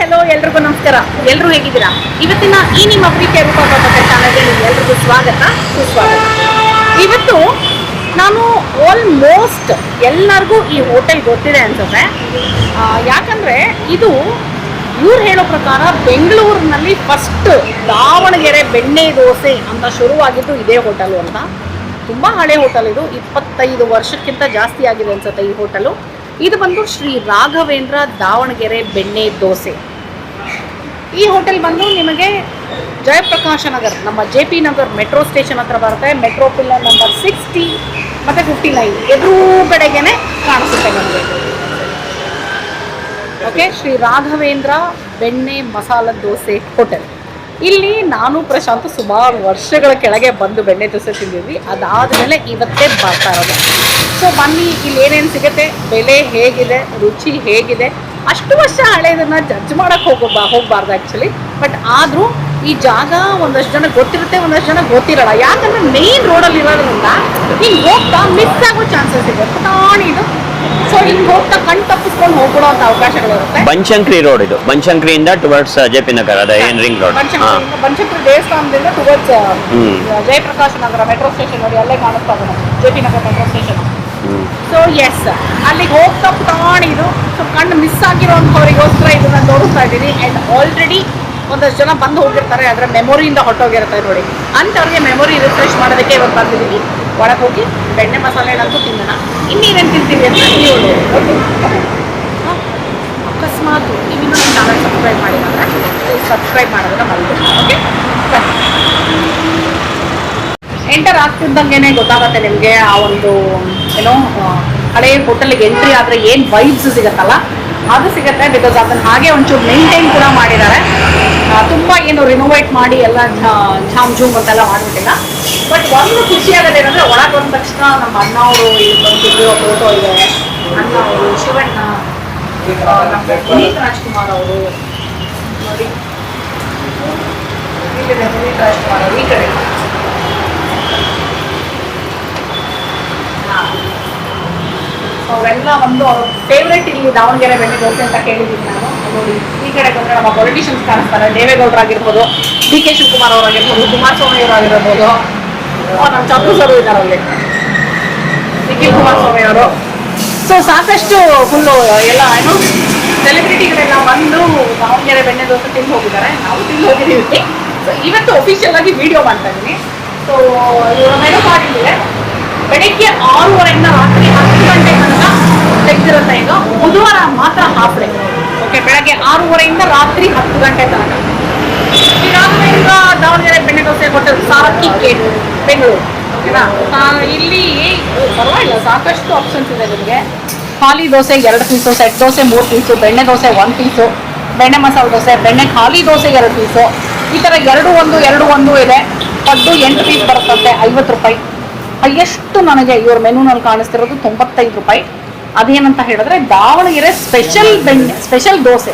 Hello ಎಲ್ರಿಗೂ ನಮಸ್ಕಾರ. ಎಲ್ಲರೂ ಹೇಗಿದ್ದೀರಾ? ಇವತ್ತಿನ ಈ ನಿಮ್ಮ ಪ್ರೀತಿಯ ರೂಪ ಚಾನಲ್ಗೆ ಎಲ್ರಿಗೂ ಸ್ವಾಗತ. ಸುಸ್ವಾಗತ. ಇವತ್ತು ನಾನು ಆಲ್ಮೋಸ್ಟ್ ಎಲ್ಲರಿಗೂ ಈ ಹೋಟೆಲ್ ಗೊತ್ತಿದೆ ಅನ್ಸುತ್ತೆ. ಯಾಕಂದ್ರೆ ಇದು ಇವ್ರು ಹೇಳೋ ಪ್ರಕಾರ ಬೆಂಗಳೂರಿನಲ್ಲಿ ಫಸ್ಟ್ ದಾವಣಗೆರೆ ಬೆಣ್ಣೆ ದೋಸೆ ಅಂತ ಶುರುವಾಗಿದ್ದು ಇದೇ ಹೋಟೆಲು ಅಂತ. ತುಂಬ ಹಳೆ ಹೋಟೆಲ್ ಇದು. ಇಪ್ಪತ್ತೈದು ವರ್ಷಕ್ಕಿಂತ ಜಾಸ್ತಿ ಆಗಿದೆ ಅನ್ಸುತ್ತೆ ಈ ಹೋಟೆಲು ಇದು ಬಂದು ಶ್ರೀ ರಾಘವೇಂದ್ರ ದಾವಣಗೆರೆ ಬೆಣ್ಣೆ ದೋಸೆ. ಈ ಹೋಟೆಲ್ ಬಂದು ನಿಮಗೆ ಜಯಪ್ರಕಾಶ ನಗರ್, ನಮ್ಮ J P Nagar metro station ಹತ್ರ ಬರುತ್ತೆ. ಮೆಟ್ರೋ ಪಿಲ್ಲರ್ ನಂಬರ್ ಸಿಕ್ಸ್ಟಿ ಮತ್ತು ಫಿಫ್ಟಿ ನೈನ್. ಎದುರುಗಡೆಗೇನೆ ಕಾಣಿಸುತ್ತೆ ನಮಗೆ. ಓಕೆ ಶ್ರೀ ರಾಘವೇಂದ್ರ ಬೆಣ್ಣೆ ಮಸಾಲ ದೋಸೆ ಹೋಟೆಲ್. ಇಲ್ಲಿ ನಾನು ಪ್ರಶಾಂತ್ ಸುಮಾರು ವರ್ಷಗಳ ಕೆಳಗೆ ಬಂದು ಬೆಣ್ಣೆ ದೋಸೆ ತಿಂದಿದ್ವಿ. ಅದಾದಮೇಲೆ ಇವತ್ತೇ ಬರ್ತಾ ಇರೋದು. ಸೊ ಬನ್ನಿ, ಇಲ್ಲಿ ಏನೇನು ಸಿಗುತ್ತೆ? ಬೆಲೆ ಹೇಗಿದೆ? ರುಚಿ ಹೇಗಿದೆ? ಅಷ್ಟು ವರ್ಷ ಹಳೆಯದನ್ನ ಜಡ್ಜ್ ಹೋಗೋ ಹೋಗಬಾರ್ದು ಆ್ಯಕ್ಚುಲಿ ಬಟ್ ಆದರೂ ಈ ಜಾಗ ಒಂದಷ್ಟು ಜನ ಗೊತ್ತಿರುತ್ತೆ, ಒಂದಷ್ಟು ಜನ ಗೊತ್ತಿರಲ್ಲ. ಯಾಕಂದ್ರೆ ಮೇನ್ ರೋಡಲ್ಲಿ ಇರೋದ್ರಿಂದ ಹಿಂಗೆ ಹೋಗ್ತಾ ಮಿಸ್ ಆಗೋ ಚಾನ್ಸಸ್ ಇದೆ. ಪುಟಾಣಿ ಇದು. ಸೊ ಹಿಂಗೆ ಹೋಗ್ತಾ ಕಣ್ ತಪ್ಪಿಸ್ಕೊಂಡು ಹೋಗ್ಬಿಡೋ ಅಂತ ಅವಕಾಶಗಳಿರುತ್ತೆ ಬಂಶಂಕ್ರಿ ರೋಡ್ ಇದು. ಬನಶಂಕರಿಯಿಂದ ಟುವರ್ಡ್ಸ್ ಜೆ ಪಿ ನಗರ ಅದ ಏನ್ ರಿಂಗ್ ರೋಡ್ ಹಾ. ಬನಶಂಕರಿ ಬನಶಂಕರಿ ದೇವಸ್ಥಾನದಿಂದ towards hmm. Jayaprakash Nagar metro station ನೋಡಿ ಅಲ್ಲೇ ಕಾಣಿಸ್ತಾ ಇದೆ J P Nagar metro station. So yes ಅಲ್ಲಿಗೆ ಹೋಗ್ತಾ ಇದು. ಸೊ ಕಣ್ಣು ಮಿಸ್ ಆಗಿರೋಂಥವ್ರಿಗೋಸ್ಕರ ಇದನ್ನ ತೋರಿಸ್ತಾ ಇದ್ದೀನಿ. ಆ್ಯಂಡ್ ಆಲ್ರೆಡಿ ಒಂದಷ್ಟು ಜನ ಬಂದು ಹೋಗಿರ್ತಾರೆ. ಅದರ ಮೆಮೊರಿಯಿಂದ ಹೊಟ್ಟೋಗಿರುತ್ತೆ ನೋಡಿ. ಅಂಥವ್ರಿಗೆ ಮೆಮೊರಿ ರಿಫ್ರೆಶ್ ಮಾಡೋದಕ್ಕೆ ಇವತ್ತು ಬಂದಿದ್ದೀನಿ. ಒಳಗೆ ಹೋಗಿ. ಬೆಣ್ಣೆ ಮಸಾಲೆ ಏನಾದರೂ ತಿನ್ನೋಣ. ಇನ್ನೇನೇನು ತಿಂತೀವಿ ಅಂತ ನೀವು ಅಕಸ್ಮಾತ್ ನೀವು ನನ್ನ ಚಾನಲ್ ಸಬ್ಸ್ಕ್ರೈಬ್ ಮಾಡಿದ್ರೆ ಸಬ್ಸ್ಕ್ರೈಬ್ ಮಾಡೋದನ್ನ ಮರಿಬೇಡಿ ಓಕೆ ಎಂಟರ್ ಆಗ್ತಿದ್ದಂಗೆ ಗೊತ್ತಾಗತ್ತೆ ನಿಮಗೆ ಆ ಒಂದು ಏನೋ ಹಳೆ ಹೋಟೆಲ್ಗೆ ಎಂಟ್ರಿ ಆದರೆ ಏನು ವೈಬ್ಸ್ ಸಿಗುತ್ತಲ್ಲ? ಅದು ಸಿಗುತ್ತೆ ಬಿಕಾಸ್ ಅದನ್ನ ಹಾಗೆ ಒಂಚೂರು ಮೇಂಟೈನ್ ಕೂಡ ಮಾಡಿದ್ದಾರೆ. ತುಂಬ ಏನು ರಿನೋವೇಟ್ ಮಾಡಿ ಎಲ್ಲ ಝಾಮ್ ಝೂಮ್ ಅಂತೆಲ್ಲ ಮಾಡಿಬಿಟ್ಟಿಲ್ಲ. ಬಟ್ ಒಂದು ಖುಷಿ ಆಗೋದು ಏನಂದ್ರೆ ಒಳಗೆ ಬಂದ ತಕ್ಷಣ ನಮ್ಮ ಅಣ್ಣ ಅವರು ಇಲ್ಲಿ ಬಂದಿರೋ ಫೋಟೋ ಇದೆ. ಅಣ್ಣ ಅವರು, ಶಿವಣ್ಣ ಪುನೀತ್ ರಾಜ್ಕುಮಾರ್ ಅವರು. ನೋಡಿ. ಪುನೀತ್ ರಾಜ್ಕುಮಾರ್ ಅವರು, ಈ ಕಡೆ. ಅವೆಲ್ಲ ಒಂದು ಅವ್ರ ಫೇವ್ರೇಟ್ ಇಲ್ಲಿ ದಾವಣಗೆರೆ ಬೆಣ್ಣೆ ದೋಸೆ ಅಂತ ಕೇಳಿದ್ದೀನಿ ನಾನು. ನೋಡಿ, ಈ ಕಡೆ ಬಂದ್ರೆ ನಮ್ಮ ಪೊಲಿಟಿಷಿಯನ್ಸ್ ಕಾಣಿಸ್ತಾರೆ. ದೇವೇಗೌಡರಾಗಿರ್ಬೋದು ಡಿ ಕೆ ಶಿವಕುಮಾರ್ ಅವರಾಗಿರ್ಬೋದು ಕುಮಾರಸ್ವಾಮಿ ಅವರಾಗಿರ್ಬೋದು ನಮ್ಮ ಚಂದ್ರು ಸರ್ ಇದ್ದಾರೆ ಅಲ್ಲಿ ನಿಖಿಲ್ ಕುಮಾರಸ್ವಾಮಿ ಅವರು. ಸೊ ಸಾಕಷ್ಟು ಫುಲ್ಲು ಎಲ್ಲ ಏನು ಸೆಲೆಬ್ರಿಟಿಗಳೆಲ್ಲ ಬಂದು ದಾವಣಗೆರೆ ಬೆಣ್ಣೆ ದೋಸೆ ತಿಂದು ಹೋಗಿದ್ದಾರೆ. ನಾವು ತಿಂದು ಹೋಗಿದ್ದೀವಿ. ಸೊ ಇವತ್ತು ಅಫಿಷಿಯಲ್ ಆಗಿ ವಿಡಿಯೋ ಮಾಡ್ತಾ ಇದ್ದೀನಿ. ಸೊ ಇವರ ಮೆನು ಮಾಡಿದ್ದೀವಿ ಬೆಳಿಗ್ಗೆ ಆರೂವರೆಯಿಂದ ರಾತ್ರಿ ಹತ್ತು ಗಂಟೆ ತನಕ ತೆಗೆದಿರುತ್ತೆ ಇದು. ಬುಧವಾರ ಮಾತ್ರ ಹಾಫ್ ಡೇ ಓಕೆ ಬೆಳಗ್ಗೆ ಆರೂವರೆಯಿಂದ ರಾತ್ರಿ ಹತ್ತು ಗಂಟೆ ತನಕ. ಈಗ ದಾವಣಗೆರೆ ಬೆಣ್ಣೆ ದೋಸೆ ಹೋಟೆಲ್ ಸಾರಕ್ಕಿ ಕೇಟ್ ಬೆಂಗಳೂರು. ಓಕೆನಾ ಇಲ್ಲಿ ಪರವಾಗಿಲ್ಲ ಸಾಕಷ್ಟು ಆಪ್ಷನ್ಸ್ ಇದೆ ನಿಮಗೆ. ಖಾಲಿ ದೋಸೆ ಎರಡು ಪೀಸು ಸೆಟ್ ದೋಸೆ ಮೂರು ಪೀಸು ಬೆಣ್ಣೆ ದೋಸೆ ಒಂದು ಪೀಸು ಬೆಣ್ಣೆ ಮಸಾಲೆ ದೋಸೆ ಬೆಣ್ಣೆ ಖಾಲಿ ದೋಸೆ ಎರಡು ಪೀಸು ಈ ಥರ ಎರಡು ಒಂದು ಎರಡು ಒಂದು ಇದೆ. ಪಡ್ಡು ಎಂಟು ಪೀಸ್ ಬರುತ್ತಂತೆ ಐವತ್ತು ರೂಪಾಯಿ. ಎಷ್ಟು ನನಗೆ ಇವ್ರ ಮೆನುನಲ್ಲಿ ಕಾಣಿಸ್ತಿರೋದು? ತೊಂಬತ್ತೈದು ರೂಪಾಯಿ. ಅದೇನಂತ ಹೇಳಿದ್ರೆ ದಾವಣಗೆರೆ ಸ್ಪೆಷಲ್ ಬೆಣ್ಣೆ ಸ್ಪೆಷಲ್ ದೋಸೆ.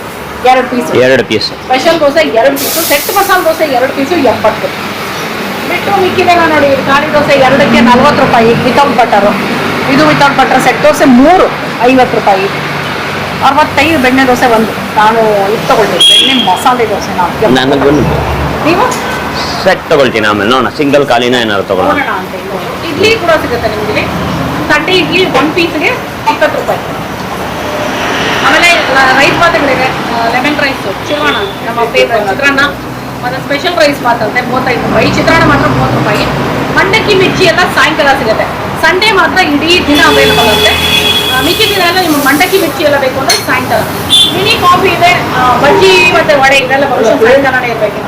ಎರಡು ಪೀಸ್ ಎರಡು ಪೀಸ್ ಸ್ಪೆಷಲ್ ದೋಸೆ ಎರಡು ಪೀಸು ಸೆಟ್ ಮಸಾಲೆ ದೋಸೆ ಎರಡು ಪೀಸು ಎಪ್ಪತ್ತು ಬಿಟ್ಟು ಮಿಕ್ಕಿದೆಲ್ಲ ನೋಡಿ ಖಾಲಿ ದೋಸೆ ಎರಡಕ್ಕೆ ನಲ್ವತ್ತು ರೂಪಾಯಿ. ವಿತೌಟ್ ಬಟರು ಇದು ವಿತೌಟ್ ಬಟರ್ ಸೆಟ್ ದೋಸೆ ಮೂರು ಐವತ್ತು ರೂಪಾಯಿ. ಅರವತ್ತೈದು ಬೆಣ್ಣೆ ದೋಸೆ ಒಂದು. ನಾನು ಇದು ತಗೊಳ್ತೀನಿ. ಬೆಣ್ಣೆ ಮಸಾಲೆ ದೋಸೆ ನಾವು ನೀವು? ಸೆಟ್ ತಗೊಳ್ತೀನಿ ಆಮೇಲೆ ನೋಡೋಣ. ಸಿಂಗಲ್ ಖಾಲಿನ ಏನಾದ್ರು ತಗೊಳ್ಳೋಣ. ಇಡ್ಲಿ ಕೂಡ ಸಿಗುತ್ತೆ ನಿಮಗೆ ಇಲ್ಲಿ ತಟ್ಟೆ ಇಡ್ಲಿ ಒಂದು ಪೀಸ್ಗೆ ಇಪ್ಪತ್ತು ರೂಪಾಯಿ ಆಮೇಲೆ ರೈಸ್ ಬಾತುಗಳಿದೆ ಲೆಮನ್ ರೈಸ್ ಚಿತ್ರಾನ್ನ ನಮ್ಮ ಫೇವ್ರೆಟ್ ಚಿತ್ರಾನ್ನ ಮತ್ತು ಸ್ಪೆಷಲ್ ರೈಸ್ ಬಾತಂತೆ ಮೂವತ್ತೈದು ರೂಪಾಯಿ ಚಿತ್ರಾನ್ನ ಮಾತ್ರ ಮೂವತ್ತು ರೂಪಾಯಿ ಮಂಡಕ್ಕಿ ಮಿರ್ಚಿ ಎಲ್ಲ ಸಾಯಂಕಾಲ ಸಿಗುತ್ತೆ ಸಂಡೇ ಮಾತ್ರ ಇಡೀ ದಿನ ಅವೈಲಬಲ್ ಅಂತೆ ಆ, ಮಿಕ್ಕಿ ದಿನ ಎಲ್ಲ ನಿಮ್ಗೆ ಮಂಡಕ್ಕಿ ಮಿರ್ಚಿ ಎಲ್ಲ ಬೇಕು ಅಂದರೆ ಸಾಯಂಕಾಲ ಮಿನಿ ಕಾಫಿ ಇದೆ ಆ, ಬಜ್ಜಿ ಮತ್ತು ವಡೆ ಇದೆಲ್ಲ ಬಹುಶಃ ಸಾಯಂಕಾಲನೇ ಇರಬೇಕು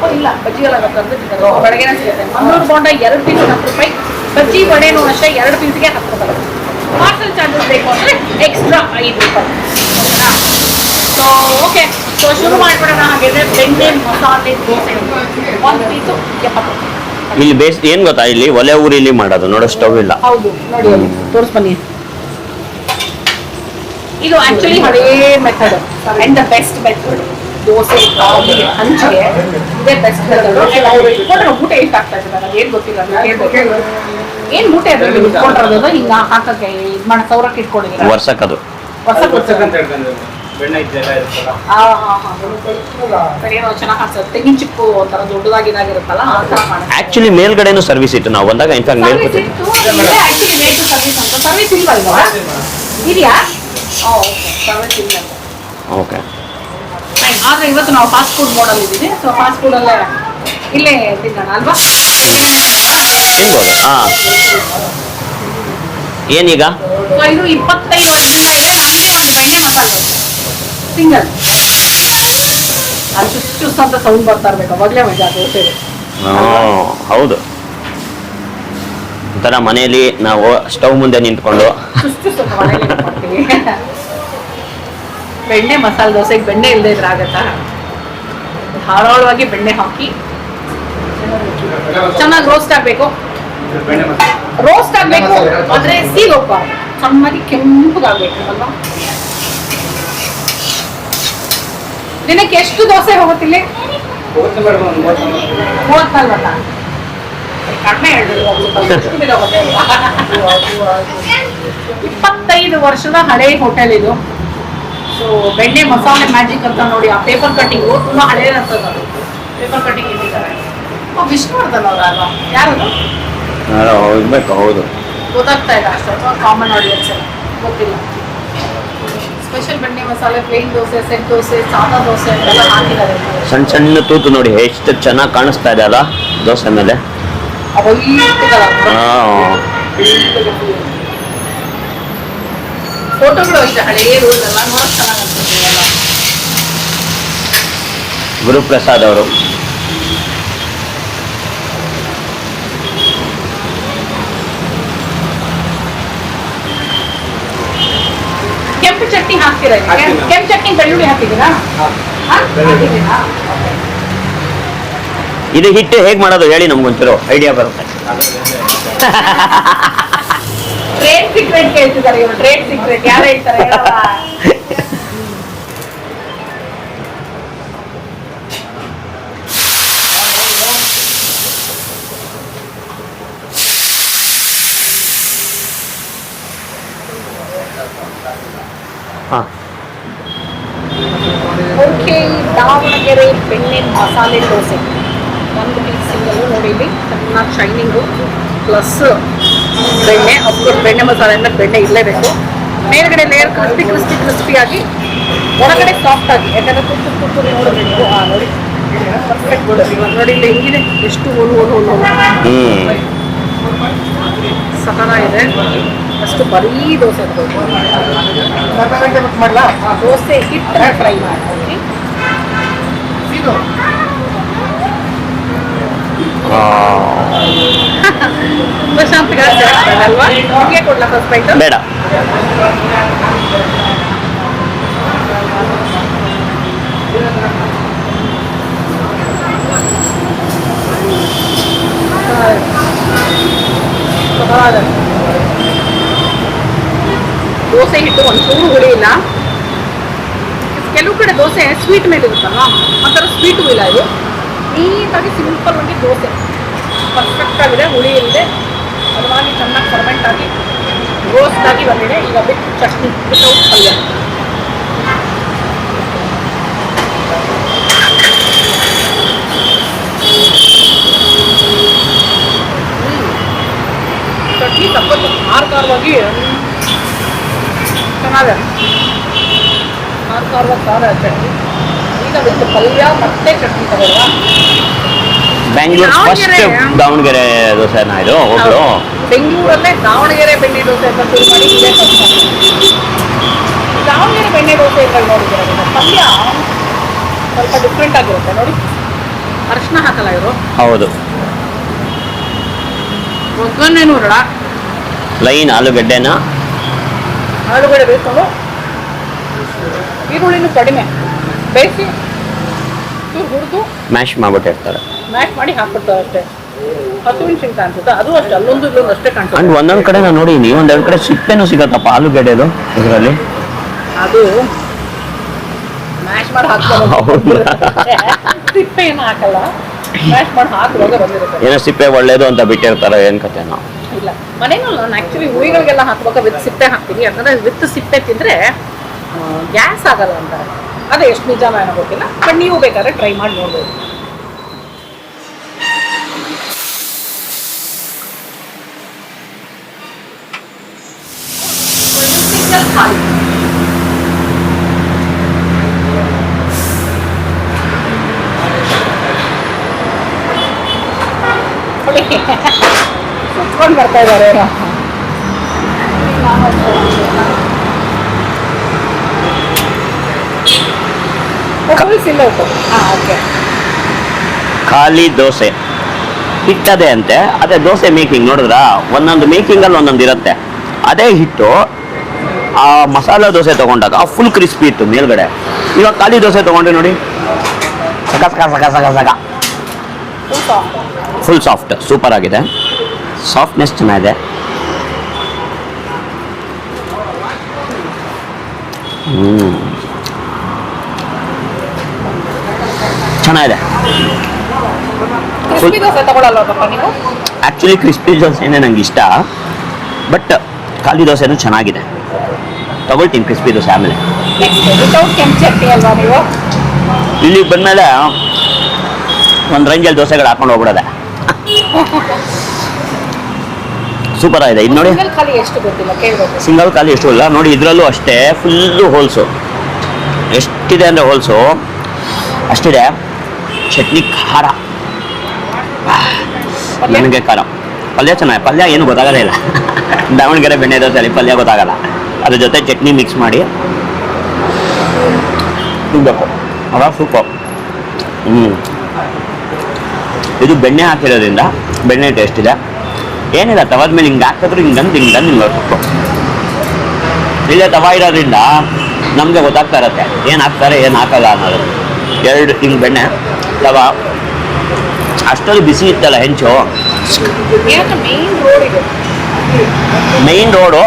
ಓ ಇಲ್ಲ ಬಜ್ಜಿ ಎಲ್ಲ ತಂದು ಬೆಳಗ್ಗೆನೇ ಸಿಗುತ್ತೆ ಮಂಗಳೂರು ಬೋಂಡ ಎರಡು ಪೀಸ್ ಹತ್ತು ರೂಪಾಯಿ ಬಜ್ಜಿ ವಡೆನೂ ಅಷ್ಟೇ ಎರಡು ಪೀಸ್ಗೆ ಹತ್ತು ರೂಪಾಯಿ. ಪಾರ್ಸಲ್ ಚಾರ್ಜಸ್ ಬೇಕು ಅಂದರೆ ಎಕ್ಸ್ಟ್ರಾ ಐದು ರೂಪಾಯಿ. ಸೊ ಓಕೆ ಸೊ ಶುರು ಮಾಡಿಬಿಡೋಣ ಹಾಗಿದ್ರೆ ಬೆಣ್ಣೆ ಮಸಾಲೆ ದೋಸೆ. ಒಂದು ಪೀಸು ಎಪ್ಪತ್ತು ಇಲ್ಲಿ ಬೇಸ್ ಏನು ಗೊತ್ತಾ? ಇಲ್ಲಿ ಒಲೆ ಊರಿಲಿ ಮಾಡೋದು. ನೋಡೋ ಸ್ಟವ್ ಇಲ್ಲ. ಹೌದು. ನೋಡಿ ಅಲ್ಲಿ ತೋರಿಸ್ ಬನ್ನಿ. ಇದು ಆಕ್ಚುಲಿ ಹಳೇ method and the best method dosa coffee ಹಂಚಿಗೆ ಇದೇ ಬೆಸ್ಟ್ ಇಟ್ಕೊಂಡ್ರೆ ಊಟ ಎಷ್ಟು ಆಗ್ತಾ ಇದೆ ನನಗೆ ಏನು ಗೊತ್ತಿಲ್ಲ ಏನು ಮೂಟೆ ಅದ್ರಲ್ಲಿ ಇಟ್ಕೊಂಡಿರೋದು? ಹಿಂಗ ಹಾಕಕ್ಕೆ ಇದು ಮಾಡಿ ಸೌರಕ್ಕೆ ಇಟ್ಕೊಂಡಿದ್ದೀನಿ ವರ್ಷಕ್ಕೆ ಆಕ್ಚುಲಿ ಮೇಲ್ಗಡೆನೂ ಸರ್ವಿಸ್ ಇತ್ತು. ನಾವು ಬಂದಾಗ ಇನ್ಫ್ಯಾಕ್ಟ್ ಮೇಲ್ ಸರ್ವಿಸ್ ಇಲ್ವಾ ಇದೆಯಾ? ಓಕೆ ಆದ್ರೆ ಇವತ್ತು ನಾವು ಫಾಸ್ಟ್ ಫುಡ್ ಮೋಡಲ್ ಇದ್ದೀವಿ ಸೊ ಫಾಸ್ಟ್ ಫುಡ್ ಅಲ್ಲೇ ಇಲ್ಲೇ ತಿನ್ನೋಣ ಅಲ್ವಾ? ತಿನ್ಬೋದು? ಹಾ ಏನೀಗ? ಸೊ ಇದು ಇಪ್ಪತ್ತೈದು ವರ್ಷದಿಂದ ಇದೆ. ನಮಗೆ ಒಂದು ಬೆಣ್ಣೆ ಮಸಾಲೆ ಸಿಂಗಲ್ ಅದು ಚುಸ್ ಚುಸ್ ಅಂತ ಸೌಂಡ್ ಬರ್ತಾ ಇರ್ಬೇಕು. ಅವಾಗಲೇ ಮಜಾ ದೋಸೆ ಹಾ, ಹೌದು. ಒಂಥರ ಮನೆಯಲ್ಲಿ ನಾವು ಸ್ಟವ್ ಮುಂದೆ ನಿಂತ್ಕೊಂಡು ಚುಸ್ ಚುಸ್ ಅಂತ ಮನೇಲಿ ಏನ್ ಮಾಡ್ತೀವಿ ಬೆಣ್ಣೆ ಮಸಾಲೆ ದೋಸೆಗೆ ಬೆಣ್ಣೆ ಇಲ್ಲದೆ ಇದ್ರೆ ಆಗತ್ತಾ? ಧಾರಾಳವಾಗಿ ಬೆಣ್ಣೆ ಹಾಕಿ. ಚೆನ್ನಾಗಿ ರೋಸ್ಟ್ ಆಗಬೇಕು. ರೋಸ್ಟ್ ಆಗಬೇಕು, ಆದರೆ ಹೋಗ್ಬಾರ್ದು ಚೆನ್ನಾಗಿ ಕೆಂಪಗಾಗಬೇಕು ಅಲ್ವಾ ದಿನಕ್ಕೆ ಎಷ್ಟು ದೋಸೆ ಹೋಗುತ್ತಿಲ್ಲ? ಮೂವತ್ತು ಕಡಿಮೆ? ಇಪ್ಪತ್ತೈದು ವರ್ಷದ ಹಳೆ ಹೋಟೆಲ್ ಇದು. ಸೊ ಬೆಣ್ಣೆ ಮಸಾಲೆ ಮ್ಯಾಜಿಕ್ ಅಂತ ನೋಡಿ ಆ ಪೇಪರ್ ಕಟ್ಟಿಂಗು ತುಂಬಾ ಹಳೇದಂತದ್ದು ಅದು. ಪೇಪರ್ ಕಟ್ಟಿಂಗ್ ಇಟ್ಟಿದ್ದಾರೆ ವಿಷ್ಣುವರ್ಧನ್ ಅವರ ಅಲ್ವಾ? ಯಾರದು? ಇರ್ಬೇಕು ಹೌದು. ಗೊತ್ತಾಗ್ತಾ ಇಲ್ಲ ಅಷ್ಟೇ ಅಥವಾ ಕಾಮನ್ ಆಡಿಯನ್ಸ್ ಗೊತ್ತಿಲ್ಲ. ಸ್ಪೆಷಲ್ ಬೆಣ್ಣೆ ಮಸಾಲೆ ಪ್ಲೇನ್ ದೋಸೆ ಸೆಟ್ ದೋಸೆ ಸಾದಾ ದೋಸೆ ಅಂತೆಲ್ಲ ಹಾಕಿದ್ದಾರೆ. ಸಣ್ಣ ಸಣ್ಣ ತೂತು ನೋಡಿ ಎಷ್ಟು ಚೆನ್ನಾಗಿ ಕಾಣಿಸ್ತಾ ಇದೆ ಅಲ್ಲ ದೋಸೆ ಮೇಲೆ? ಹಾ. ಫೋಟೋಗಳು ಅಷ್ಟೇ ಹಳೆಯ ರೂಲ್ ಎಲ್ಲ ನೋಡಕ್ ಚೆನ್ನಾಗಿ ಅನ್ಸುತ್ತೆ ಎಲ್ಲ ಗುರುಪ್ರಸಾದ್ ಅವರು ಕೆಂಪು ಚಟ್ನಿ ಹಾಕ್ತೀರಾ ಹಾಕ್ತೀನಿ. ಕೆಂಪು ಚಟ್ನಿ ಬೆಳ್ಳುಳ್ಳಿ ಹಾಕಿದ್ದೀರಾ ಹಾಂ ಹಾ? ಬೆಳ್ಳುಳ್ಳಿ. ಹಾಕಿದ್ದೀರಾ? Okay. ಇದು ಹಿಟ್ಟು ಹೇಗೆ ಮಾಡೋದು ಹೇಳಿ ನಮ್ಗೊಂಚೂರು ಐಡಿಯಾ ಬರುತ್ತೆ ಟ್ರೇಡ್ ಸೀಕ್ರೆಟ್ ಕೇಳ್ತಿದ್ದಾರೆ ಇವರು ಟ್ರೇಡ್ ಸೀಕ್ರೆಟ್ ಯಾರು ಹೇಳ್ತಾರೆ ಹೇಳಲ್ಲ. ಹಾಂ ಓಕೆ ದಾವಣಗೆರೆ ಬೆಣ್ಣೆ ಮಸಾಲೆ ದೋಸೆ ಒಂದು ಪೀಸ್ ಸಿಂಗಲ್ ನೋಡಿ ಇಲ್ಲಿ ಚೆನ್ನಾಗಿ ಶೈನಿಂಗು ಪ್ಲಸ್ ಬೆಣ್ಣೆ ಅಫ್ಕೋರ್ಸ್ ಬೆಣ್ಣೆ ಮಸಾಲೆ ಅಂದರೆ ಬೆಣ್ಣೆ ಇರಲೇಬೇಕು. ಮೇಲ್ಗಡೆ ಲೇಯರ್ ಕ್ರಿಸ್ಪಿ ಕ್ರಿಸ್ಪಿ ಕ್ರಿಸ್ಪಿಯಾಗಿ ಒಳಗಡೆ ಸಾಫ್ಟ್ ಆಗಿ, ಯಾಕಂದ್ರೆ ತುಪ್ಪು ತುತ್ತು ನೋಡಬೇಕು ಆ, ನೋಡಿ ಪರ್ಫೆಕ್ಟ್ ನೋಡಿ, ಇಲ್ಲಿ ಹಿಂಗಿದೆ, ಎಷ್ಟು ಹೋಲು ಹೋಲು ಹೋಲು ಸಹನ ಇದೆ. ಅಷ್ಟು ಬರೀ ದೋಸೆ ಮಾಡಲಾ ದೋಸೆ ಹಿಟ್ಟು ಫ್ರೈ ಮಾಡಿ ಪ್ರಶಾಂತ್ ಅಲ್ವಾ ನಿಮಗೆ ಕೊಡ್ಲಾ ಫಸ್ಟ್ ಬೈಟ್ ಬೇಡ ದೋಸೆ ಹಿಟ್ಟು ಒಂಚೂರು ಹುಳಿ ಇಲ್ಲ ಕೆಲವು ಕಡೆ ದೋಸೆ ಸ್ವೀಟ್ ಮೇಲೆ ಇರುತ್ತಲ್ವಾ ಆ ಥರ ಸ್ವೀಟು ಇಲ್ಲ ಇದು ನೀಟಾಗಿ ಸಿಂಪಲ್ ಆಗಿ ದೋಸೆ ಪರ್ಫೆಕ್ಟ್ ಆಗಿದೆ ಹುಳಿ ಇಲ್ಲದೆ ಅದವಾಗಿ ಚೆನ್ನಾಗಿ ಫರ್ಮೆಂಟ್ ಆಗಿ ರೋಸ್ಟ್ ಆಗಿ ಬಂದಿದೆ. ಈಗ ಬಿಟ್ಟು ಚಟ್ನಿ ವಿತೌಟ್ ಪಲ್ಯ. ಚಟ್ನಿ ಸಪ್ಪತ್ತು ಖಾರ ಖಾರವಾಗಿ ಚೆನ್ನಾಗಿದೆ ಖಾರ ಖಾರವಾಗಿ ಖಾರ ಚಟ್ನಿ. ಈಗ ವಿತ್ ಪಲ್ಯ ಮತ್ತೆ ಚಟ್ನಿ ತಗೊಳ್ವಾ ಬ್ಯಾಂಗ್ಳೂರ್ ಫಸ್ಟ್ ದಾವಣಗೆರೆ. ದೋಸೆ ದೋಸೆನಾ ಇದು ಹೋಗ್ಲು ಬೆಂಗಳೂರಲ್ಲೇ ದಾವಣಗೆರೆ ಬೆಣ್ಣೆ ದೋಸೆ ಅಂತ ಶುರು ಮಾಡಿ. ದಾವಣಗೆರೆ ಬೆಣ್ಣೆ ದೋಸೆ ಅಂತ ನೀವು? ಪಲ್ಯ ಸ್ವಲ್ಪ ಡಿಫ್ರೆಂಟ್ ಆಗಿರುತ್ತೆ ನೋಡಿ. ಅರಿಶಿನ ಹಾಕಲ್ಲ ಇವರು? ಹೌದು. ಒಗ್ಗರಣೆನೂ ಇರಲ್ಲ ಲೈನ್ ಆಲೂಗಡ್ಡೆನ. ಆಲೂಗಡ್ಡೆ ಬೇಯಿಸ್ಕೊಂಡು. ಈರುಳ್ಳಿನೂ ಕಡಿಮೆ. ಬೇಯಿಸಿ ಚೂರು ಹುರಿದು. ಮ್ಯಾಶ್ ಮಾಡ್ಬಿಟ್ಟಿರ್ತಾರೆ. ಮ್ಯಾಶ್ ಮಾಡಿ ಹಾಕ್ಬಿಡ್ತಾರೆ ಅಷ್ಟೇ. ಹಸಿಮೆಣಸಿನ್ಕಾಯಿ ಅನ್ಸುತ್ತೆ ಅದು ಅಷ್ಟೇ ಅಲ್ಲೊಂದು ಇಲ್ಲೊಂದು ಅಷ್ಟೇ ಅಂಡ್ ಒಂದೊಂದು ಕಡೆ ನಾನು ನೋಡಿದೀನಿ ಒಂದೆರಡು ಕಡೆ ಸಿಪ್ಪೆನೂ ಸಿಗತ್ತಪ್ಪ ಆಲೂಗಡ್ಡೆದು ಇದರಲ್ಲಿ. ಅದು ಮ್ಯಾಶ್ ಮಾಡಿ ಹಾಕ್ತಾರೆ. ಸಿಪ್ಪೆ ಏನು ಹಾಕಲ್ಲ. ಮ್ಯಾಶ್ ಮಾಡಿ ಹಾಕುವಾಗ ಬಂದಿರುತ್ತೆ. ಏನೋ ಸಿಪ್ಪೆ ಒಳ್ಳೇದು ಅಂತ ಬಿಟ್ಟಿರ್ತಾರೆ ಏನ್ ನಾವು. ಇಲ್ಲ. ಮನೇನೂ ನಾನು ಆ್ಯಕ್ಚುಲಿ ಹುಳಿಗಳಿಗೆಲ್ಲ ಹಾಕುವಾಗ ವಿತ್ ಸಿಪ್ಪೆ ಹಾಕ್ತೀನಿ. ಯಾಕಂದ್ರೆ ವಿತ್ ಸಿಪ್ಪೆ ತಿಂದ್ರೆ ಗ್ಯಾಸ್ ಆಗಲ್ಲ ಅಂತಾರೆ. ಅದೇ ಎಷ್ಟು ನಿಜ ಏನೋ ಗೊತ್ತಿಲ್ಲ. ಬಟ್ ನೀವು ಬೇಕಾದ್ರೆ ಟ್ರೈ ಮಾಡಿ ನೋಡ್ಬೋದು ಸಿಂಗಲ್ ಖಾಲಿ ನೋಡಿ ಸುತ್ಕೊಂಡು ಬರ್ತಾ ಇದ್ದಾರೆ ಖಾಲಿ ದೋಸೆ. ಹಿಟ್ಟದೆ ಅಂತೆ ಅದೇ ದೋಸೆ ಮೇಕಿಂಗ್ ನೋಡಿದ್ರ? ಒಂದೊಂದು ಮೇಕಿಂಗಲ್ಲಿ ಒಂದೊಂದು ಇರುತ್ತೆ. ಅದೇ ಹಿಟ್ಟು ಆ ಮಸಾಲ ದೋಸೆ ತಗೊಂಡಾಗ ಫುಲ್ ಕ್ರಿಸ್ಪಿ ಇತ್ತು ಮೇಲ್ಗಡೆ. ಇವಾಗ ಖಾಲಿ ದೋಸೆ ತಗೊಂಡ್ರೆ ನೋಡಿ. ಸಕ ಸಕ ಸಕ ಸಕ ಸಕ. ಫುಲ್ ಸಾಫ್ಟ್ ಸೂಪರ್ ಆಗಿದೆ. ಸಾಫ್ಟ್ನೆಸ್ ಚೆನ್ನಾಗಿದೆ. ಚೆನ್ನಾಗಿದೆ. ಆ್ಯಕ್ಚುಲಿ ಕ್ರಿಸ್ಪಿ ದೋಸೆನೇ ನಂಗೆ ಇಷ್ಟ. ಬಟ್ ಖಾಲಿ ದೋಸೆನೂ ಚೆನ್ನಾಗಿದೆ. ತಗೊಳ್ತೀನಿ ಕ್ರಿಸ್ಪಿ ದೋಸೆ ಆಮೇಲೆ. ಇಲ್ಲಿಗೆ ಬಂದಮೇಲೆ ಒಂದು ರೇಂಜಲ್ಲಿ ದೋಸೆಗಳು ಹಾಕೊಂಡು ಹೋಗ್ಬಿಡೋದೆ. ಸೂಪರ್ ಆಗಿದೆ. ಇದು ನೋಡಿ. ಸಿಂಗಲ್ ಖಾಲಿ ಎಷ್ಟು ಗೊತ್ತಿಲ್ಲ ಕೇಳ್ಬೇಕು. ಸಿಂಗಲ್ ಖಾಲಿ ಎಷ್ಟು ಇಲ್ಲ. ನೋಡಿ ಇದರಲ್ಲೂ ಅಷ್ಟೇ ಫುಲ್ಲು ಹೋಲ್ಸು ಎಷ್ಟಿದೆ ಅಂದರೆ ಹೋಲ್ಸು ಅಷ್ಟಿದೆ. ಚಟ್ನಿ ಖಾರ? ನನಗೆ ಖಾರ. ಪಲ್ಯ ಚೆನ್ನಾಗಿ ಪಲ್ಯ ಏನು ಗೊತ್ತಾಗಲ್ಲ ಇಲ್ಲ. ದಾವಣಗೆರೆ ಬೆಣ್ಣೆ ದೋಸೆಯಲ್ಲಿ ಪಲ್ಯ ಗೊತ್ತಾಗಲ್ಲ. ಅದ್ರ ಜೊತೆ ಚಟ್ನಿ ಮಿಕ್ಸ್ ಮಾಡಿ. ತಿನ್ನಬೇಕು ಅವಾಗ ಸೂಪರ್ ಹ್ಞೂ ಇದು ಬೆಣ್ಣೆ ಹಾಕಿರೋದ್ರಿಂದ ಬೆಣ್ಣೆ ಟೇಸ್ಟ್ ಇದೆ. ಏನಿಲ್ಲ, ತವದ ಮೇಲೆ ಹಿಂಗೆ ಹಾಕಿದ್ರು ಹಿಂಗೆ ಹಿಂಗಂದು ಹಿಂಗೆ ಹೊರಟು ಇಲ್ಲೇ ತವ ಇರೋದ್ರಿಂದ ನಮಗೆ ಗೊತ್ತಾಗ್ತಾ ಇರತ್ತೆ, ಏನು ಹಾಕ್ತಾರೆ, ಏನು ಹಾಕಲ್ಲ ಅನ್ನೋದು. ಎರಡು ಹಿಂಗೆ ಬೆಣ್ಣೆ, ತವಾ. ಅಷ್ಟೊಂದು ಬಿಸಿ ಇತ್ತಲ್ಲ ಹೆಂಚು. ಮೇನ್ ರೋಡ್ ಇದು ಮೈನ್ ರೋಡು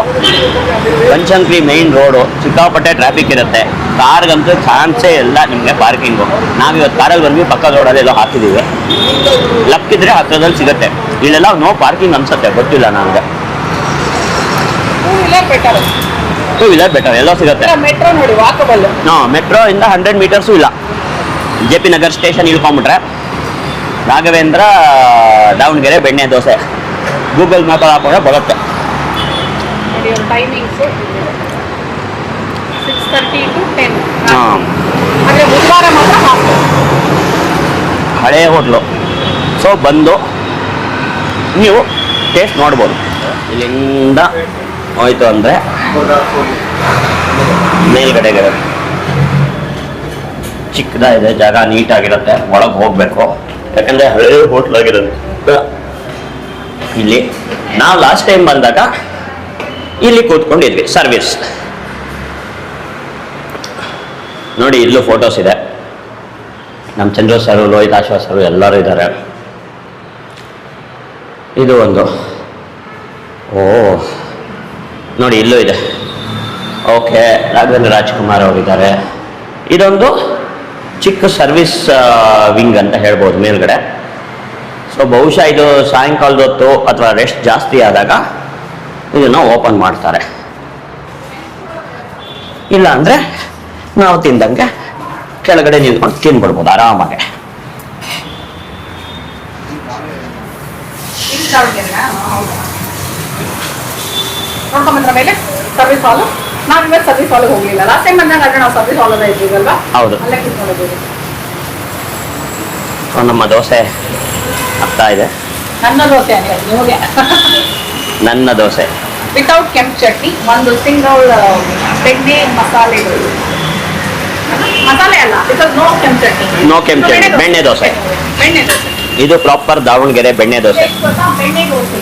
ಪಂಚಂಕ್ರಿ ಮೈನ್ ರೋಡು ಸಿಕ್ಕಾಪಟ್ಟೆ ಟ್ರಾಫಿಕ್ ಇರುತ್ತೆ ಕಾರ್ಗಂತೂ ಚಾನ್ಸೇ ಇಲ್ಲ ನಿಮಗೆ ಪಾರ್ಕಿಂಗು ನಾವಿವತ್ತು ಕಾರಲ್ಲಿ ಬಂದ್ವಿ ಪಕ್ಕದ ರೋಡಲ್ಲಿ ಎಲ್ಲೋ ಹಾಕಿದ್ದೀವಿ ಲಕ್ ಇದ್ರೆ ಹತ್ರದಲ್ಲಿ ಸಿಗುತ್ತೆ. ಇಲ್ಲೆಲ್ಲ ನೋ ಪಾರ್ಕಿಂಗ್ ಅನ್ಸುತ್ತೆ ಗೊತ್ತಿಲ್ಲ ನನಗೆ ಟೂ ವೀಲರ್ ಬೆಟರ್ ಎಲ್ಲ ಸಿಗುತ್ತೆ. ಮೆಟ್ರೋ ನೋಡಿ ವಾಕಬಲ್ ನೋ ಮೆಟ್ರೋ ಇಂದ ಹಂಡ್ರೆಡ್ ಮೀಟರ್ಸು ಇಲ್ಲ. ಜೆ ಪಿ ನಗರ್ ಸ್ಟೇಷನ್ ಇಳ್ಕೊಂಬಿಟ್ರೆ ರಾಘವೇಂದ್ರ ದಾವಣಗೆರೆ ಬೆಣ್ಣೆ ದೋಸೆ. ಗೂಗಲ್ ಮ್ಯಾಪಲ್ಲಿ ಹಾಕೊಂಡ್ರೆ ಬರುತ್ತೆ ಹಾಂ ಹಳೆ ಹೋಟ್ಲು ಸೊ ಬಂದು ನೀವು ಟೇಸ್ಟ್ ನೋಡ್ಬೋದು ಇಲ್ಲಿಂದ ಹೋಯ್ತು ಅಂದರೆ ಮೇಲ್ಗಡೆಗೆ ಚಿಕ್ಕದಾಗಿದೆ ಜಾಗ ನೀಟಾಗಿರುತ್ತೆ ಒಳಗೆ ಹೋಗಬೇಕು ಯಾಕಂದರೆ ಹಳೆ ಹೋಟ್ಲಾಗಿರೋದು ಇಲ್ಲಿ. ನಾವು ಲಾಸ್ಟ್ ಟೈಮ್ ಬಂದಾಗ ಇಲ್ಲಿ ಕೂತ್ಕೊಂಡಿದ್ವಿ ಸರ್ವಿಸ್ ನೋಡಿ, ಇಲ್ಲೂ ಫೋಟೋಸ್ ಇದೆ. ನಮ್ಮ ಚಂದ್ರ ಸರ್ ಲೋಹಿತ್ ಆಶ್ವಾ ಸರ್ ಎಲ್ಲರೂ ಇದ್ದಾರೆ. ಇದು ಒಂದು. ಓ, ನೋಡಿ, ಇಲ್ಲೂ ಇದೆ. ಓಕೆ, ರಾಘವೇಂದ್ರ ರಾಜ್ಕುಮಾರ್ ಅವರಿದ್ದಾರೆ ಇದೊಂದು ಚಿಕ್ಕ ಸರ್ವಿಸ್ ವಿಂಗ್ ಅಂತ ಹೇಳ್ಬೋದು ಮೇಲ್ಗಡೆ. ಸೊ ಬಹುಶಃ ಇದು ಸಾಯಂಕಾಲದ ಹೊತ್ತು ಅಥವಾ ರೆಸ್ಟ್ ಜಾಸ್ತಿ ಆದಾಗ ಇದನ್ನು ಓಪನ್ ಮಾಡ್ತಾರೆ. ಇಲ್ಲ ಅಂದರೆ ನಾವು ತಿಂದಂಗೆ ಕೆಳಗಡೆ ನಿಂತ್ಕೊಂಡು ತಿನ್ಬಿಡ್ಬೋದು ಆರಾಮಾಗಿ. ಮೇಲೆ ಸರ್ವಿಸ್ ಹಾಲು ನಾವು ಇವತ್ತು ಸರ್ವಿಸ್ ಹಾಲಿಗೆ ಹೋಗ್ಲಿಲ್ಲ. ಲಾಸ್ಟ್ ಟೈಮ್ ಬಂದಾಗ ನಾವು ಸರ್ವಿಸ್ ಹಾಲದ ಇದ್ದೀವಲ್ವಾ? ಹೌದು. ಅಲ್ಲೇ ಕೂತ್ಕೊಂಡಿದ್ದೀವಿ ನಮ್ಮ ದೋಸೆ ಆಗ್ತಾ ಇದೆ. ನನ್ನ ದೋಸೆ ನಿಮಗೆ. ನನ್ನ ದೋಸೆ. ವಿತೌಟ್ ಕೆಂಪು ಚಟ್ನಿ ಒಂದು ಸಿಂಗಲ್ ಬೆಣ್ಣೆ ಮಸಾಲೆಗಳು ಮಸಾಲೆ ಅಲ್ಲ ನೋ ಕೆಂಪು ಚಟ್ನಿ. No ಕೆಂಪು ಚಟ್ನಿ, ಬೆಣ್ಣೆ ದೋಸೆ. ಬೆಣ್ಣೆ ದೋಸೆ. ಇದು ಪ್ರಾಪರ್ ದಾವಣಗೆರೆ ಬೆಣ್ಣೆ ದೋಸೆ? ಬೆಣ್ಣೆ ದೋಸೆ.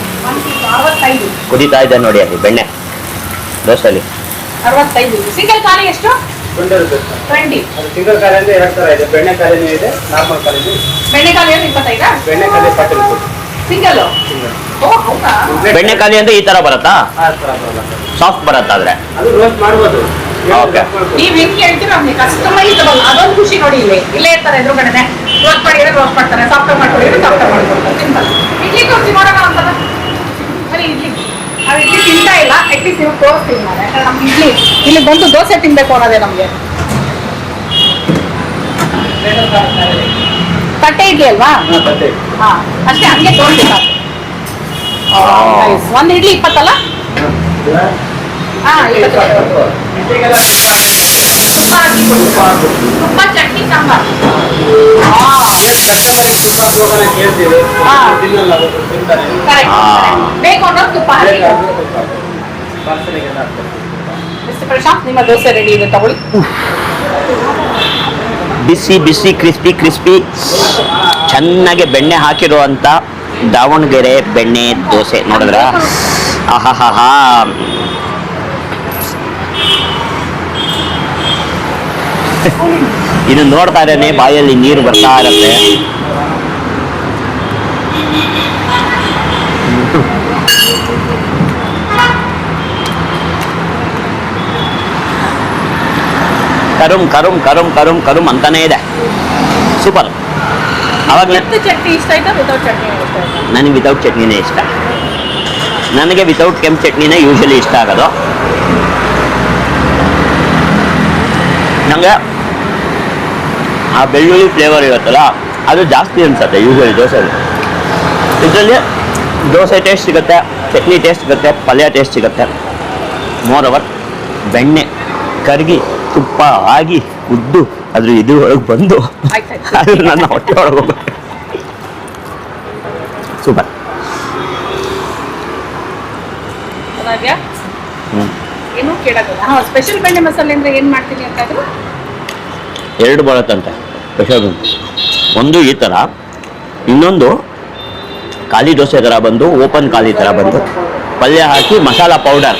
ಕುದೀತಾ ಇದೆ ನೋಡಿ ಅಲ್ಲಿ ಬೆಣ್ಣೆ. ದೋಸೆ ಅರವತ್ತೈದು. ಸಿಂಗಲ್ ಖಾಲಿ ಎಷ್ಟು? ಟ್ವೆಂಟಿ ರುಪೀಸ್ ಟ್ವೆಂಟಿ ಅದು ಸಿಂಗಲ್ ಅಂದ್ರೆ ಎರಡು ಥರ ಇದೆ. ಬೆಣ್ಣೆ ಕಾಲಿನೂ ಇದೆ ನಾರ್ಮಲ್ ಖಾಲಿನೂ ಇದೆ. ಬೆಣ್ಣೆ ಖಾಲಿ ಎಷ್ಟು ಇಪ್ಪತ್ತೈದಾ? ಬೆಣ್ಣೆ ಖಾಲಿ ಫಾರ್ಟಿ ರುಪೀಸ್ ಸಿಂಗಲ್ ಸಿಂಗಲ್ ಓ ಹೌದಾ? ಬೆಣ್ಣೆ ಖಾಲಿ ಅಂದ್ರೆ ಈ ತರ ಬರುತ್ತಾ? ಆ ಥರ ಬರಲ್ಲ ಸಾಫ್ಟ್ ಬರುತ್ತಾದ್ರೆ ಅದು ರೋಸ್ಟ್ ಮಾಡ್ಬೋದು. ಓಕೆ ನೀವ್ ಹೆಂಗ್ ಹೇಳ್ತೀರೋ ಹಂಗೆ ಕಸ್ಟಮೈಸಬಲ್ ಅದೊಂದು ಖುಷಿ ನೋಡಿ ಇಲ್ಲಿ. ಇಲ್ಲೇ ಇರ್ತಾರೆ ಎದುರುಗಡೆ ರೋಸ್ಟ್ ಮಾಡಿದ್ರೆ ರೋಸ್ಟ್ ಮಾಡ್ತಾರೆ. ಸಾಫ್ಟ್ ಮಾಡ್ಕೊಡಿದ್ರೆ ಸಾಫ್ಟ್ ಮಾಡ್ಕೊಡ್ತಾರೆ ಸಿಂಪಲ್ ಇಡ್ಲಿ ತೋರಿಸಿ ನೋಡೋಣ ನಾವು ಇಡ್ಲಿ ತಿಂತಾ ಇಲ್ಲ. ಅಟ್ಲೀಸ್ಟ್ ನೀವು ತೋರಿಸ್ತೀವಿ ನಾನು. ಯಾಕಂದ್ರೆ ನಮ್ಗೆ ಇಡ್ಲಿ ಇಲ್ಲಿ ಬಂದು ದೋಸೆ ತಿನ್ಬೇಕು ಅನ್ನೋದೇ ನಮಗೆ. ತಟ್ಟೆ ಇಡ್ಲಿ ಅಲ್ವಾ? ಹಾ ಅಷ್ಟೇ ಹಂಗೆ ತೋರಿಸಿ ಒಂದ್ ಇಡ್ಲಿ ಇಪ್ಪತ್ತಲ್ಲ? ಹಾ ಇಪ್ಪತ್ತು ಹಾ ಹಾ. ಹಾ. ನಿಮ್ಮ ದೋಸೆ ರೆಡಿ ಇದೆ ತಗೊಳ್ಳಿ ಬಿಸಿ ಬಿಸಿ, ಕ್ರಿಸ್ಪಿ ಕ್ರಿಸ್ಪಿ ಚೆನ್ನಾಗಿ ಬೆಣ್ಣೆ ಹಾಕಿರುವಂಥ ದಾವಣಗೆರೆ ಬೆಣ್ಣೆ ದೋಸೆ, ನೋಡಿದ್ರ ಆಹಾಹಾ ಇದು ನೋಡ್ತಾ ಇದ್ದೇನೆ ಬಾಯಲ್ಲಿ ನೀರು ಬರ್ತಾ ಇರತ್ತೆ. ಕರುಂ ಕರುಂ ಕರುಂ ಕರುಂ ಕರುಮ್ ಅಂತಾನೆ ಇದೆ. ಸೂಪರ್ ಅವಾಗ ನನಗೆ ವಿತೌಟ್ ಚಟ್ನಿನೇ ಇಷ್ಟ. ನನಗೆ ವಿತೌಟ್ ಕೆಂಪು ಚಟ್ನಿನೇ ಯೂಶಲಿ ಇಷ್ಟ ಆಗೋದು. ನನಗೆ ಆ ಬೆಳ್ಳುಳ್ಳಿ ಫ್ಲೇವರ್ ಇರುತ್ತಲ್ಲ ಅದು ಜಾಸ್ತಿ ಅನ್ಸುತ್ತೆ ಯೂಶಲಿ ದೋಸೆ ಇದರಲ್ಲಿ ದೋಸೆ ಟೇಸ್ಟ್ ಸಿಗುತ್ತೆ ಚಟ್ನಿ ಟೇಸ್ಟ್ ಸಿಗುತ್ತೆ ಪಲ್ಯ ಟೇಸ್ಟ್ ಸಿಗುತ್ತೆ. ಮೋರ್ ಅವರ್ ಬೆಣ್ಣೆ ಕರಗಿ ತುಪ್ಪ ಆಗಿ ಉದ್ದು ಅದ್ರ ಇದು ಒಳಗೆ ಬಂದು ಅದ್ರ ಅದು ನನ್ನ ಹೊಟ್ಟೆ ಒಳಗೆ ಹೋಗುತ್ತೆ. ಸೂಪರ್ ಏನು ಕೇಳೋದಿಲ್ಲ. ಸ್ಪೆಷಲ್ ಬೆಣ್ಣೆ ಮಸಾಲೆ ಅಂದ್ರೆ ಏನ್ ಮಾಡ್ತೀನಿ ಅಂತ ಇದ್ರು ಎರಡು ಬರುತ್ತಂತೆ ಸ್ಪೆಷಲ್ ಒಂದು ಈ ಥರ ಇನ್ನೊಂದು ಖಾಲಿ ದೋಸೆ ಥರ ಬಂದು ಓಪನ್ ಖಾಲಿ ಥರ ಬಂದು ಪಲ್ಯ ಹಾಕಿ ಮಸಾಲ ಪೌಡರ್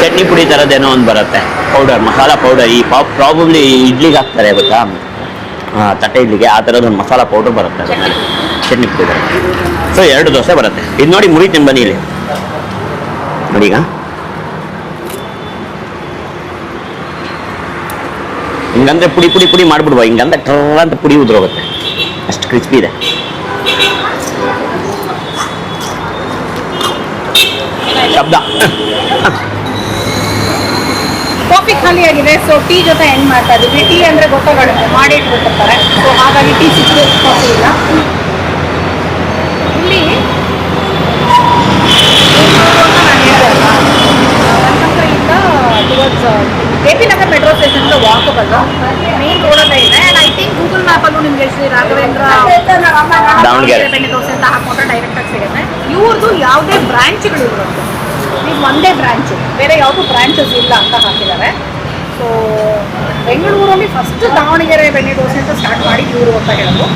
ಚಟ್ನಿ ಪುಡಿ ಥರದ್ದೇನೋ ಒಂದು ಬರುತ್ತೆ ಪೌಡರ್ ಮಸಾಲ ಪೌಡರ್ ಈ ಪಾ ಪ್ರಾಬಬ್ಲಿ ಇಡ್ಲಿಗೆ ಹಾಕ್ತಾರೆ ಗೊತ್ತಾ? ಹಾಂ ತಟ್ಟೆ ಇಡ್ಲಿಗೆ ಆ ಥರದ್ದು ಒಂದು ಮಸಾಲ ಪೌಡರ್ ಬರುತ್ತೆ ಅದನ್ನು ಚಟ್ನಿ ಪುಡಿ ಬರುತ್ತೆ. ಸೊ ಎರಡು ದೋಸೆ ಬರುತ್ತೆ. ಇದು ನೋಡಿ ಮುರಿತೀನಿ ಬನ್ನಿ ಇಲ್ಲಿ ನೋಡಿ ಹಿಂಗಂದ್ರೆ ಪುಡಿ ಪುಡಿ ಪುಡಿ ಮಾಡಿಬಿಡುವ. ಹಿಂಗಂದ್ರೆ ಟ್ರ ಅಂತ ಪುಡಿ ಉದ್ರೋಗುತ್ತೆ. ಅಷ್ಟು ಕ್ರಿಸ್ಪಿ ಇದೆ. ಶಬ್ದ. ಕಾಫಿ ಖಾಲಿ ಆಗಿದೆ ಸೊ ಟೀ ಜೊತೆ ಎಂಡ್ ಮಾಡ್ತಾ ಇದ್ದೀವಿ ಟೀ ಅಂದ್ರೆ ಗೊತ್ತಾಗುತ್ತೆ ಮಾಡಿ ಇಟ್ಬಿಟ್ಟಿರ್ತಾರೆ. ಸೊ ಹಾಗಾಗಿ ಟೀ ಸಿಕ್ಕಿ ಕಾಫಿ ಇಲ್ಲ. ಇಲ್ಲಿ towards K P Nagar metro station walkable main ರೋಡಲ್ಲೇ ಇದೆ. ಆ್ಯಂಡ್ ಐ ಥಿಂಕ್ ಗೂಗಲ್ ಮ್ಯಾಪಲ್ಲೂ ನಿಮಗೆ ಶ್ರೀ ರಾಘವೇಂದ್ರ. ದೋಸೆ ಅಂತ ಹಾಕೊಂಡ್ರೆ ಡೈರೆಕ್ಟ್ ಆಗಿ ಸಿಗುತ್ತೆ. ಇವ್ರದ್ದು ಯಾವುದೇ ಬ್ರ್ಯಾಂಚ್ಗಳು ಇರೋದು ಇದು ಒಂದೇ ಬ್ರಾಂಚ್ ಬೇರೆ ಯಾವುದು ಬ್ರಾಂಚಸ್ ಇಲ್ಲ ಅಂತ ಹಾಕಿದ್ದಾರೆ. ಸೊ ಬೆಂಗಳೂರಲ್ಲಿ ಫಸ್ಟ್ ದಾವಣಗೆರೆ ಬೆಣ್ಣೆ ದೋಸೆ ಅಂತ ಸ್ಟಾರ್ಟ್ ಮಾಡಿ ಇವರು ಅಂತ ಹೇಳೋದು.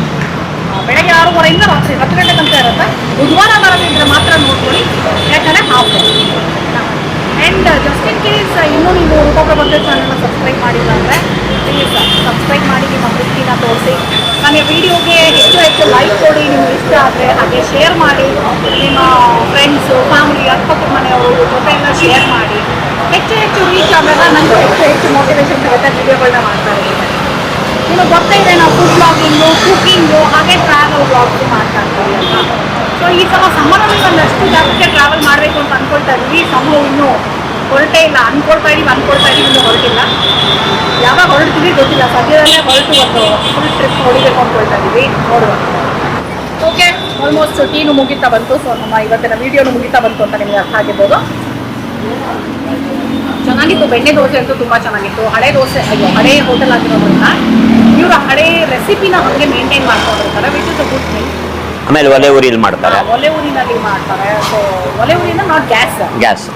ಬೆಳಗ್ಗೆ ಬೆಳಗ್ಗೆ ಆರೂವರೆಯಿಂದ ರಾತ್ರಿ ಹತ್ತು ಗಂಟೆ ತನಕ ಇರುತ್ತೆ. ಬುಧವಾರ ಬರೋದಿದ್ರೆ ಮಾತ್ರ ನೋಡ್ಕೊಳ್ಳಿ. ಯಾಕಂದರೆ half and just in case ಇನ್ನೂ ನೀವು ರೂಪಪ್ರಬಂಧ ಚಾನಲ್ನ ಸಬ್ಸ್ಕ್ರೈಬ್ ಮಾಡಿಲ್ಲ ಅಂದರೆ ಪ್ಲೀಸ್ ಸಬ್ಸ್ಕ್ರೈಬ್ ಮಾಡಿ, ನಿಮ್ಮ ಪ್ರೀತಿನ ತೋರಿಸಿ. ನನಗೆ ವಿಡಿಯೋಗೆ ಹೆಚ್ಚು ಹೆಚ್ಚು ಲೈಕ್ ಕೊಡಿ, ನಿಮ್ಗೆ ಇಷ್ಟ ಆದರೆ ಹಾಗೆ ಶೇರ್ ಮಾಡಿ. ನಿಮ್ಮ ಫ್ರೆಂಡ್ಸು ಫ್ಯಾಮಿಲಿ ಅಕ್ಕಪಕ್ಕದ ಮನೆಯವರು ಜೊತೆ ಎಲ್ಲ ಶೇರ್ ಮಾಡಿ. ಹೆಚ್ಚು ಹೆಚ್ಚು ರೀಚ್ ಆದಾಗ ನನಗೆ ಹೆಚ್ಚು ಹೆಚ್ಚು ಮೋಟಿವೇಶನ್ ಸಿಗುತ್ತೆ ವಿಡಿಯೋಗಳನ್ನ ಮಾಡ್ತಾ ಇದ್ದೀನಿ. ನಿಮಗೆ ಗೊತ್ತೇ ಇದೆ, ನಾವು ಫುಡ್ ಬ್ಲಾಗಿಂಗು ಕುಕಿಂಗು ಹಾಗೆ ಟ್ರಾವೆಲ್ ಬ್ಲಾಗ್ಸು ಮಾಡ್ತಾ ಇರ್ತೀವಿ ಅಂತ. ಸೊ ಈ ಸಲ ಸಮ್ಮರಲ್ಲಿ ಒಂದಷ್ಟು ಜಾಗಕ್ಕೆ ಟ್ರಾವೆಲ್ ಮಾಡಬೇಕು ಅಂತ ಅನ್ಕೊಳ್ತಾ ಇದ್ವಿ. ಸಮ್ಮು ಇನ್ನೂ ಹೊರಟೇ ಇಲ್ಲ. ಅನ್ಕೊಳ್ತಾ ಇದೀವಿ ಅನ್ಕೊಳ್ತಾ ಇದೀವಿ, ಇನ್ನೂ ಹೊರಟಿಲ್ಲ. ಯಾವಾಗ ಹೊರಡ್ತೀವಿ ಗೊತ್ತಿಲ್ಲ. ಸದ್ಯದಲ್ಲೇ ಹೊರಟು ಒಂದು ಫುಲ್ ಟ್ರಿಪ್ ಹೊಡಿಬೇಕು ಅಂದ್ಕೊಳ್ತಾ ಇದೀವಿ. ನೋಡುವ. ಓಕೆ ಆಲ್ಮೋಸ್ಟ್ ಟೀನು ಮುಗಿತಾ ಬಂತು. ಸೊ ನಮ್ಮ ಇವತ್ತಿನ ವಿಡಿಯೋನು ಮುಗಿತಾ ಬಂತು ಅಂತ ನಿಮಗೆ ಅರ್ಥ ಆಗಿರ್ಬೋದು. ಚೆನ್ನಾಗಿತ್ತು. ಬೆಣ್ಣೆ ದೋಸೆ ಅಂತೂ ತುಂಬ ಚೆನ್ನಾಗಿತ್ತು. ಹಳೆ ದೋಸೆ, ಅಯ್ಯೋ, ಹಳೆ ಹೋಟೆಲ್ ಆಗಿರೋದ್ರಿಂದ ಇವರು ಹಳೆ ರೆಸಿಪಿನ ಹಾಗೆ ಮೇಂಟೈನ್ ಮಾಡ್ಕೊಂಡಿರ್ತಾರೆ which is a good thing ಆಮೇಲೆ ಒಲೆ ಉರಿಯಲ್ಲಿ ಮಾಡ್ತಾರೆ. ಒಲೆ ಊರಿನಲ್ಲಿ ಮಾಡ್ತಾರೆ. ಸೊ ಒಲೆ ಊರಿನ ನಾಟ್ ಗ್ಯಾಸ್. ಗ್ಯಾಸ್.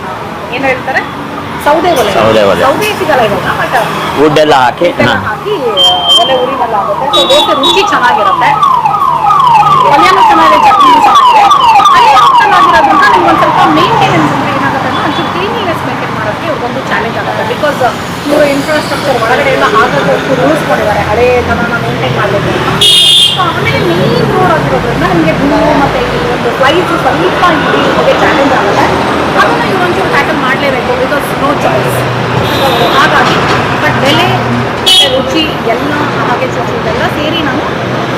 ಏನು ಹೇಳ್ತಾರೆ? ಸೌದೆ ಒಲೆ. ಸೌದೆ ಒಲೆ. ಸೌದೆ ಸಿಗಲ್ಲ ಇವಾಗ ಬಟ್ ವುಡ್ ಎಲ್ಲ ಹಾಕಿ ಹಾಂ. ಹಾಕಿ ಒಲೆ ಊರಿನಲ್ಲಿ ಆಗುತ್ತೆ. ಸೊ ದೋಸೆ ರುಚಿ ಚೆನ್ನಾಗಿರುತ್ತೆ. ಪಲ್ಯನೂ ಚೆನ್ನಾಗಿದೆ ಚಟ್ನಿನೂ ಚೆನ್ನಾಗಿದೆ. ಹಳೆ ಹೋಟೆಲ್ ಆಗಿರೋದ್ರಿಂದ ನಿಮ್ಗೆ ಒಂದು ಸ್ವಲ್ಪ ಮೇಂಟೆನೆನ್ಸ್ ಅಂದರೆ ಏನಾಗುತ್ತೆ ಅಂದ್ರೆ ಒಂಚೂರು ಕ್ಲೀನಿನೆಸ್ ಮೇಂಟೈನ್ ಮಾಡೋಕ್ಕೆ ಒಂದು ಚಾಲೆಂಜ್ ಆಗುತ್ತೆ. ಬಿಕಾಸ್ ಇವರು ಇನ್ಫ್ರಾಸ್ಟ್ರಕ್ಚರ್ ಒಳಗಡೆ ಎಲ್ಲ ಆಗೋದು ರೂಲ್ಸ್ ಮಾಡಿದ್ದಾರೆ ಹಳೆ ಥರನ ಮೇಂಟೈನ್ ಮಾಡಬೇಕು ಆಮೇಲೆ ಮೇನ್ ರೋಡ್ ಆಗಿರೋದ್ರಿಂದ ನಮಗೆ ಭೂ ಮತ್ತು ಈ ಒಂದು ಫ್ಲೈಸ್ ಸ್ವಲ್ಪ ಹೋಗಿ ಚಾಲೆಂಜ್ ಆಗುತ್ತೆ. ಅದನ್ನು ಇವು ಒಂಚೂರು ಟ್ಯಾಕಲ್ ಮಾಡಲೇಬೇಕು. ಬಿಕಾಸ್ ನೋ ಚಾಯ್ಸ್ ಹಾಗಾಗಿ ಬಟ್ ಬೆಲೆ ರುಚಿ, ಎಲ್ಲ ಹಾಗೆ ಇದೆಲ್ಲ ಸೇರಿ ನಾನು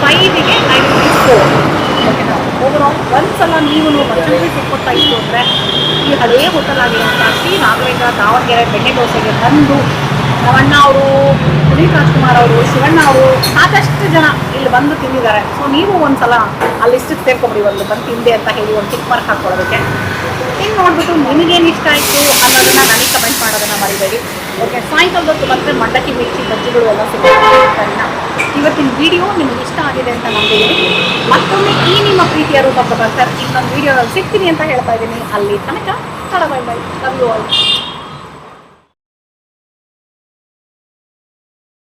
ಫೈವಿಗೆ ನೈನ್ ರುಪೀಸ್ ಫೋರ್ ಓಕೆನಾ ಓವರ್ ಆಲ್ ಒಂದು ಸಲ ನೀವು ಮತ್ತೊಂದು ಸಿಕ್ಕೊಡ್ತಾ ಇತ್ತು ಅಂದರೆ ಈ ಹಳೇ ಹೋಟೆಲ್ ಆಗಿರುವಂಥ ಶ್ರೀ ನಾಗರೇಂದ್ರ ದಾವಣಗೆರೆ ಬೆಣ್ಣೆ ದೋಸೆಗೆ ಬಂದು ನಮ್ಮಣ್ಣ ಅವರು ಪುನೀತ್ ರಾಜ್ಕುಮಾರ್ ಅವರು, ಶಿವಣ್ಣ ಅವರು, ಸಾಕಷ್ಟು ಜನ ಇಲ್ಲಿ ಬಂದು ತಿಂದಿದ್ದಾರೆ. ಸೊ ನೀವು ಒಂದ್ಸಲ ಆ ಲಿಸ್ಟಿಗೆ ಸೇರ್ಕೊಂಬಿಡಿ ಒಂದು ಬಂದು ತಿಂದೆ ಅಂತ ಹೇಳಿ ಒಂದು ಟಿಕ್ ಮಾರ್ಕ್ ಹಾಕೊಳ್ಳೋದಕ್ಕೆ ಹಿಂಗೆ ನೋಡ್ಬಿಟ್ಟು ನಿಮಗೇನು ಇಷ್ಟ ಆಯಿತು ಅನ್ನೋದನ್ನ ನನಗೆ ಕಮೆಂಟ್ ಮಾಡೋದನ್ನ ಮರಿಬೇಡಿ. ಓಕೆ ಸಾಯಂಕಾಲದ ಹೊತ್ತು ಮತ್ತೆ ಮಂಡಕ್ಕಿ, ಮಿರ್ಚಿ, ಬಜ್ಜಿಗಳು ಎಲ್ಲ ಸಿಗುತ್ತೆ. ಇವತ್ತಿನ ವಿಡಿಯೋ ನಿಮ್ಗೆ ಇಷ್ಟ ಆಗಿದೆ ಅಂತ ನಂಬಿದ್ದೀನಿ ಮತ್ತೊಮ್ಮೆ ಈ ನಿಮ್ಮ ಪ್ರೀತಿಯ ರೂಪ ಬರ್ತಾರೆ ಇನ್ನೊಂದು ವಿಡಿಯೋದಲ್ಲಿ ಸಿಗ್ತೀನಿ ಅಂತ ಹೇಳ್ತಾ ಇದ್ದೀನಿ. ಅಲ್ಲಿ ತನಕ ಬೈ ಬೈ ಯು ಆಲ್